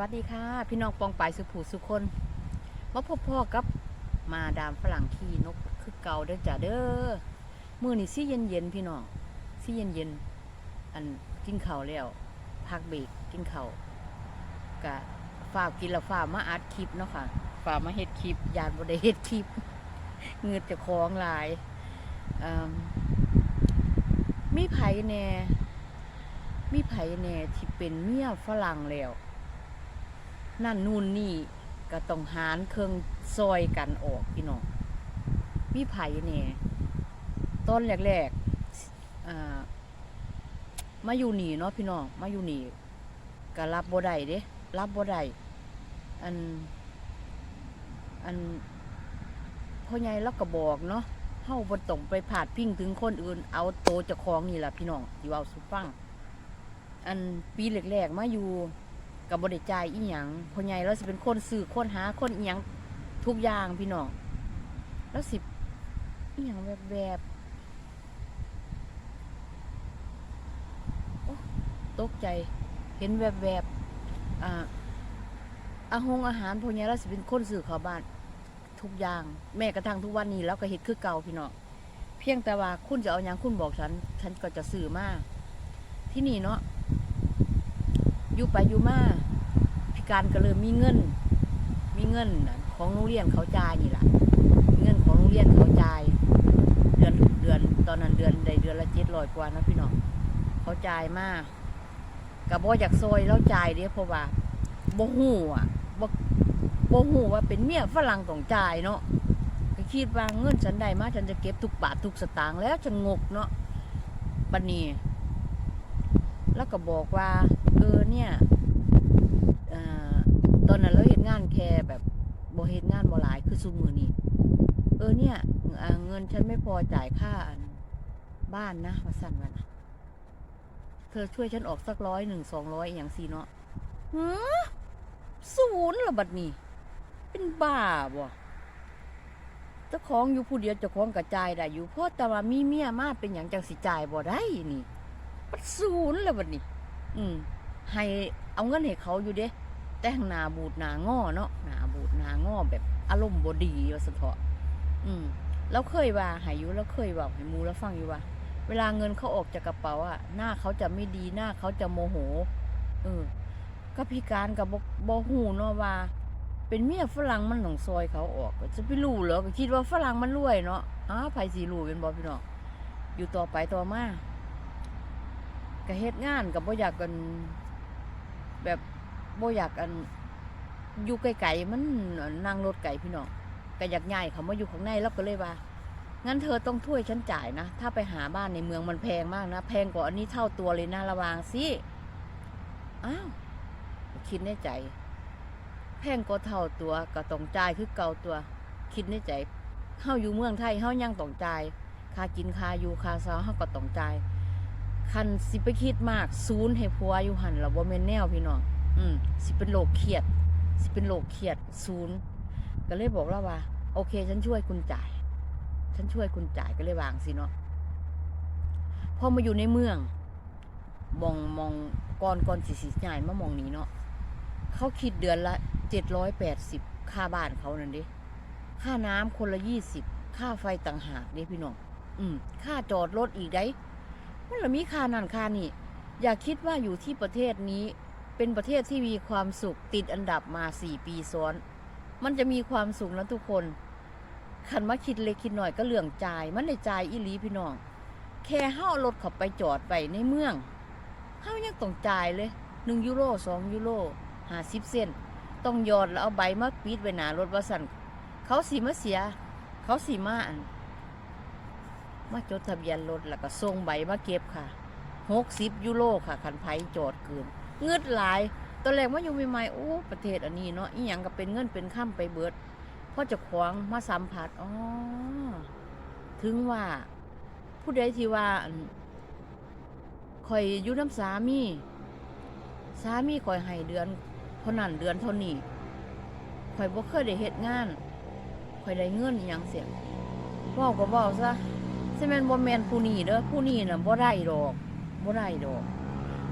วัสดีค่ะ พี่น้องปองปายสุผูสุคนมาพบพ่อกับมาดามฝรั่งขี่นกคือเก่าเด้อจ้ะเด้อมือนี่ซี่เย็นเย็นๆพี่น้องซี่เย็นเย็นๆอันกินข้าวแล้วพักเบรกกินข้าวกะฝากินล้วฝามาอัดคลิปเนาะค่ะฝามาเฮ็ดคลิปยานบ่ได้เฮ็ดคลิปเงือจะคล้องลายมีไผแน่มีไผแน่ที่เป็นเมียฝรั่งแล้ว นั่นนู่นนี่ก็ต้องหารเครื่องซอยกันออกพี่น้องมีไผ่เนี่ยต้นแรกๆมาอยู่หนีเนาะพี่น้องมาอยู่หนีก็รับบ่ได้เด้รับบ่ได้อัน อันพ่อใหญ่แล้วก็บอกเนาะเฮาบ่ต้องไปผาดพิงถึงคนอื่น เอาโตจ้าของนี่ล่ะพี่น้องที่เว้าสุฟัง อันปีแรกๆมาอยู่ กับบริจายอีหยังพ่อใหญ่แล้วสิเป็นคนสื่อคนหาคนอีหยังทุกอย่างพี่น้องแล้วสิอีหยังแบบแบบโอ้ตกใจเห็นแบบแบบอ่าอาหงอาหารพ่อใหญ่แล้วสิเป็นคนสื่อเขอบ้านทุกอย่าง แม้กระทั่งทุกวันนี้แล้วก็เฮ็ดคือเก่าพี่น้องเพียงแต่ว่าคุณจะเอาหยังคุณบอกฉัน ฉันก็จะสื่อมาก ที่นี่เนาะ อยู่ไปอยู่มาพิการก็เริ่มมีเงิน มีเงินของโรงเรียนเขาจ่ายนี่แหละเงินของโรงเรียนเขาจ่ายเดือนเดือนตอนนั้นเดือนใดเดือนละเจ็ดร้อยกว่านะพี่น้องเขาจ่ายมากกับบ่อยากซอยแล้วจ่ายเด้เพราะว่าบ่ฮู้อะบ่บ่ฮู้ว่าเป็นเมียฝรั่งต้องจ่ายเนาะก็คิดว่าเงินฉันได้มาฉันจะเก็บทุกบาททุกสตางค์แล้วฉันงกเนาะบัดนี้แล้วก็บอกว่า เออเนี่ยอตอนนั้นเราเห็นงานแค่แบบบ่เห็นงานบ่หลายคือซุมือนี่เออเนี่ยเเงินฉันไม่พอจ่ายค่าบ้านนะมาสั่นวันะเธอช่วยฉันออกสักร้อยหนึ่งสองร้อยอย่างสี่เนาะฮะศูนย์ละบัดนี้ เป็นบ้าบ่เจ้าของอยู่ผู้เดียวเจ้าของกระจายได้อยู่เพราะแต่ว่ามีเมียมาเป็นอย่างจังสิจ่ายบ่ได้นี่มันศูนย์แล้วบัดนี้ อืม ให้เอาเงินให้เขาอยู่เด้แต่งหนาบูดหนางอเนาะหนาบูดหนางอแบบอารมณ์บดีว่าสะเถาะอืมแล้วเคยว่าหายุแล้วเคยบอกให้มูแล้วฟังอยู่ว่า เวลาเงินเขาออกจากกระเป๋าอะหน้าเขาจะไม่ดีหน้าเขาจะโมโหเออก็พิการกับบบ่หูเนาะว่า เป็นเมียฝรั่งมันหนองซอยเขาออกจะไปรู้เหรอก็คิดว่าฝรั่งมันรวยเนาะอ้าไผสีรู้เป็นบอพี่น้องอยู่ต่อไปต่อมาก็เฮ็ดงานกับบ่อยากกัน แบบบ่อยากกันอยู่ไกลๆมันนั่งรถไกลพี่น้องก็อยากย้ายเขามาอยู่ข้างในแล้วก็เลยว่า งั้นเธอต้องช่วยฉันจ่ายนะ ถ้าไปหาบ้านในเมืองมันแพงมากนะ แพงกว่าอันนี้เท่าตัวเลยนะระวังสิอ้าวคิดในใจ แพงกว่าเท่าตัวก็ต้องจ่ายคือเก่าตัว คิดในใจเฮาอยู่เมืองไทยเฮายังต้องจ่ายค่ากินค่าอยู่ค่าเช่าเฮาก็ต้องจ่าย คันสิไปคิดมากศูนให้ผัวอยู่หันละบ่แม่นแนวพี่น้องอืมสิเป็นโรคเครียด สิเป็นโรคเครียดศูนก็เลยบอกแล้วว่า โอเค ฉันช่วยคุณจ่าย ฉันช่วยคุณจ่ายก็เลยวางสิเนาะพอมาอยู่ในเมือง มองมองก่อนก่อนสิสิจ่ายมามองนี้เนาะเขาคิดเดือนละเจ็ดร้อยแปดสิบค่าบ้านเขานั่นดิค่าน้ำคนละยี่สิบค่าไฟต่างหากเด้พี่น้องอืม ค่าจอดรถอีกได้ มันละมีค่านั่นค่านี่ อย่าคิดว่าอยู่ที่ประเทศนี้ เป็นประเทศที่มีความสุขติดอันดับมาสี่ปีซ้อน มันจะมีความสุขนะทุกคนขันมาคิดเล็กคิดหน่อยก็เรื่องจ่าย มันได้จ่ายอีหลีพี่น้อง แค่เฮารถขับไปจอดไปในเมืองเฮายังต้องจ่ายเลยหนึ่งยูโรสองยูโรห้าสิบเซนต้องยอดแล้วเอาใบมาปิดไว้หนารถว่าสั่นเขาสีมาเสีย เขาสีมาอัน มาจดทะเบียนรถแล้วก็ส่งใบมาเก็บค่ะหกสิบยูโรค่ะคันไผจอดเกินเงืดหลายตอนแรกว่าอยู่ใหม่ๆโอ้ประเทศอันนี้เนาะอีหยังก็เป็นเงินเป็นข้ามไปเบิดพ่อจะขวางมาสัมผัสอ๋อถึงว่า ผู้ใดที่ว่าคอยอยู่น้ำสามีสามีคอยให้เดือนเท่านั้นเดือนเท่านี้คอยบ่เคยได้เฮ็ดงานคอยได้เงินอหยังเสียเว้าก็ว้าซะ ใช่แม่นบ่แมนผู้นี้เด้อผู้นี้น่ะบ่ได้ดอกบ่ได้ดอก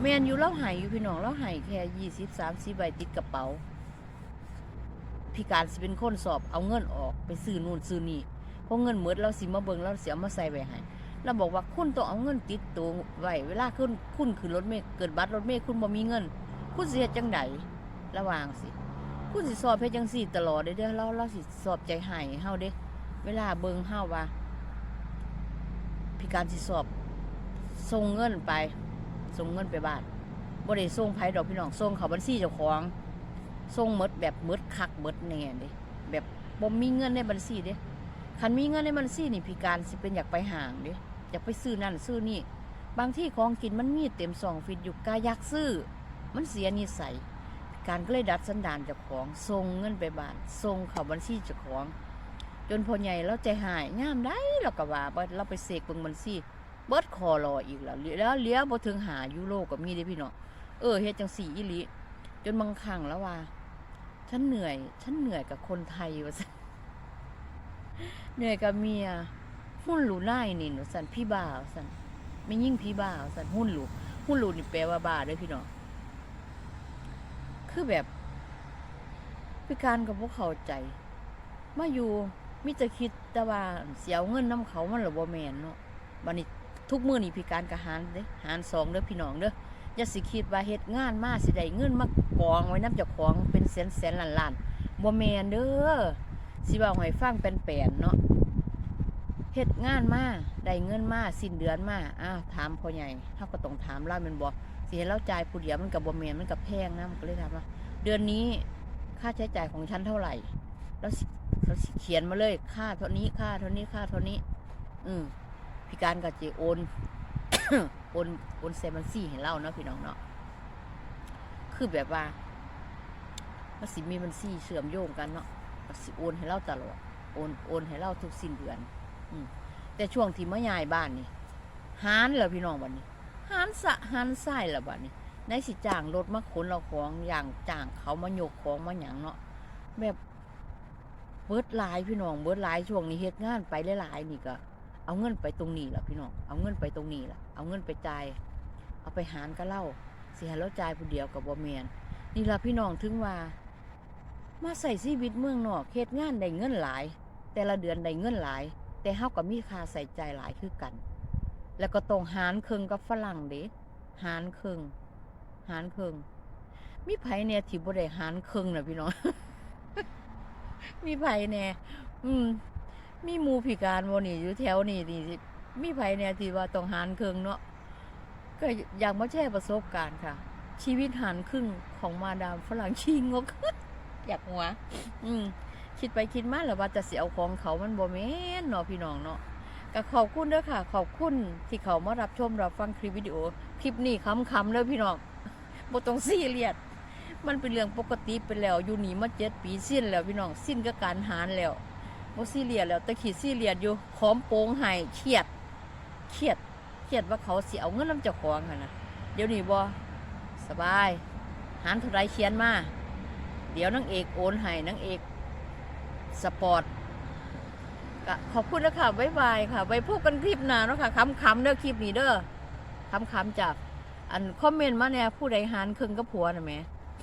แมนอยู่เล่าไห้อยู่พี่น้องเล่าไห้แค่ยี่สิบสามสิบใบติดกระเป๋าพี่การสิเป็นคนสอบเอาเงินออกไปซื้อนู่นซื้อนี่เพราะเงินหมดเราสิมาเบิงเราเสียมาใส่ไว้ให้เราบอกว่าคุณต้องเอาเงินติดตัวไว้เวลาคุณคุณขึ้นรถเมล์เกิดบัตรรถเมล์คุณบ่มีเงิน คุณสิเฮ็ดจังไดระวังสิ คุณสิสอบเฮ็ดจังซี่ตลอดเด้อเด้อเราเราสิสอบใจให้เฮาเด้ เวลาเบิงเฮาว่า พี่การสิสอบส่งเงินไปส่งเงินไปบ้านบ่ได้ส่งไผดอกพี่น้องส่งเขาบัญชีเจ้าของส่งมดแบบมดคักมดแน่เด้แบบบ่มีเงินในบัญชีเด้คันมีเงินในบัญชีนี่พี่การสิเป็นอยากไปห่างเด้อยากไปซื้อนั่นซื้อนี่ บางที่ของกินมันมีเต็มสองฟิตอยู่กาอยากซื้อ มันเสียนิสัยการก็เลยดัดสันดานเจ้าของส่งเงินไปบ้านส่งเขาบัญชีเจ้าของ จนพอใหญ่แล้วใจหายงามได้เราก็ว่าเราไปเสกเบิ่งบัญชีเบิดคอรออีกแล้วแล้วเลี้ยบ่ถึงหายูโรก็มีเด้พี่เน้องเออเฮ็ดจังสี่อีหลีจนบางครั้งแล้วว่าฉันเหนื่อย ฉันเหนื่อยกับคนไทยว่าซั่นเหนื่อยกับเมียหุ้นหลูไล่นี่หนูสันพี่บ่าวสันไม่ยิ่งพี่บ่าวสันหุ้นหลูหุ้นหลูนี่แปลว่าบ้าเด้วยพี่น้องคือแบบพิการกับพวกเขาใจ มาอยู่ มิจะคิดแต่ว่าเสียเงินน้ำเขามันหรือบ่แมนเนาะบัดนี้ทุกมื้อนี่พิการกะหารเด้หารสองเด้อพี่น้องเด้ออย่าสิคิดว่าเฮ็ดงานมาสิได้เงินมากองไว้น้ำเจ้าของเป็นแสนแสนล้านล้านบ่แมนเด้อสิว่าให้ฟังเป็นแปนเนาะเฮ็ดงานมาได้เงินมาสิ้นเดือนมาอ้าวถามพ่อใหญ่เฮาก็ต้องถามเราม่นบ่สิให้เราจ่ายผู้เดียวมันก็บ่แมนมันก็แพงนะมันก็เลยถามว่าเดือนนี้ค่าใช้จ่ายของฉันเท่าไหร่แล้ว เขาเขียนมาเลยค่าเท่านี้ค่าเท่านี้ค่าเท่านี้ อืมพี่การกับเจโอนโอนโอนเซมันซี่ให้เราเนาะพี่น้องเนาะคือแบบว่ามันสิมีมันซี่เชื่อมโยงกันเนาะมันสิโอนให้เราตลอดโอนโอนให้เราทุกสิ้นเดือน อืมแต่ช่วงที่มายายบ้านนี่หารแล้วพี่น้องบัดนี้หารสะหารไส้แล้วบัดนี้ในสิจ้างรถมาขนเราของอย่างจ้างเขามายกของมาหยังเนาะแบบ บิดหลายพี่น้องเบิดหลายช่วงนี้เฮ็ดงานไปหลายๆนี่ก็เอาเงินไปตรงนี้ล่ะพี่น้องเอาเงินไปตรงนี้ล่ะเอาเงินไปจ่ายเอาไปหารก็เล่าเสิให้เราจ่ายผู้เดียวกับบ่แม่นนี่ล่ะพี่น้องถึงว่า มาใส่ชีวิตเมืองนอกเฮ็ดงานได้เงินหลาย แต่ละเดือนได้เงินหลาย แต่เฮาก็มีค่าใส่ใจหลายคือกัน แล้วก็ต้องหารครึ่งกับฝรั่งเด้หารครึ่งหารครึ่งมีไผเนี่ยที่บ่ได้หารครึ่งน่ะพี่น้อง มีไผแน่อืม มีหมูพิการบ่นี่อยู่แถวนี่นี่สิมีไผแน่ที่ว่าต้องหารครึ่งเนาะก็อยากมาแชร์ประสบการณ์ค่ะ ชีวิตหารครึ่งของมาดามฝรั่งชีงงกอยากหัว อืมคิดไปคิดมาแล้วว่าจะเสียเอาของเขามันบ่แม่นเนาะพี่น้องเนาะก็ขอบคุณด้อค่ะ ขอบคุณที่เขามารับชมรับฟังคลิปวิดีโอ คลิปนี้คำๆเด้อพี่น้องบ่ต้องซีเรียส มันเป็นเรื่องปกติไปแล้ว อยู่นี่มาเจ็ดปีสิ้นแล้วพี่น้องสิ้นกับการหารแล้วบ่ซีเรียแล้วแต่ขีดซีเรียสอยู่ขอมโปงให้เครียดเครียดเครียดว่าเขาสิเอาเงินนำเจ้าของหั่นน่ะเดี๋ยวนี้บ่สบาย หารเท่าไรเขียนมา เดี๋ยวนางเอกโอนให้นางเอกสปอร์ตขอบคุณนะค่ะบ๊ายบายค่ะ ไว้พบกันคลิปหน้าเนาะค่ะคำๆเด้อคลิปนี้เด้อคำๆจากอันคอมเมนต์มาเนี่ยผู้ใดหารครึ่งกับผัวน่ะแหม่